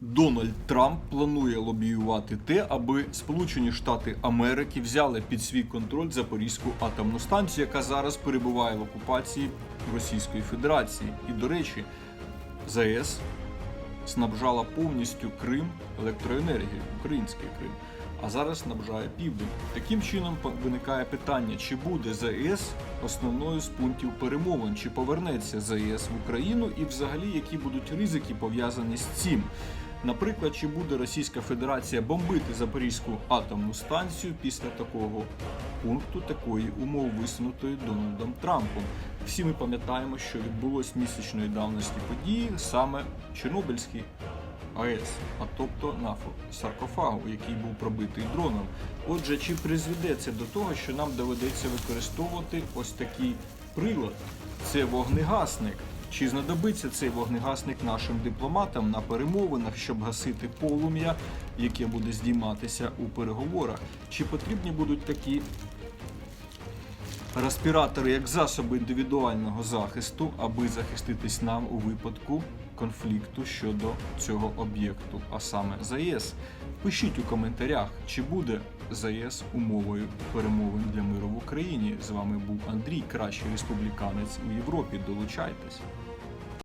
Дональд Трамп планує лобіювати те, аби Сполучені Штати Америки взяли під свій контроль Запорізьку атомну станцію, яка зараз перебуває в окупації Російської Федерації. І, до речі, ЗАЕС снабжала повністю Крим електроенергією, український Крим, а зараз снабжає південь. Таким чином виникає питання, чи буде ЗАЕС основною з пунктів перемовин, чи повернеться ЗАЕС в Україну, і взагалі які будуть ризики пов'язані з цим. Наприклад, чи буде Російська Федерація бомбити Запорізьку атомну станцію після такого пункту, такої умов висунутої Дональдом Трампом. Всі ми пам'ятаємо, що відбулось місячної давності події саме в Чорнобильській АЕС, а тобто на саркофагу, який був пробитий дроном. Отже, чи призведе це до того, що нам доведеться використовувати ось такий прилад? Це вогнегасник. Чи знадобиться цей вогнегасник нашим дипломатам на перемовинах, щоб гасити полум'я, яке буде здійматися у переговорах? Чи потрібні будуть такі респіратори як засоби індивідуального захисту, аби захиститись нам у випадку конфлікту щодо цього об'єкту, а саме ЗАЕС. Пишіть у коментарях, чи буде ЗАЕС умовою перемовин для миру в Україні. З вами був Андрій, кращий республіканець у Європі. Долучайтесь.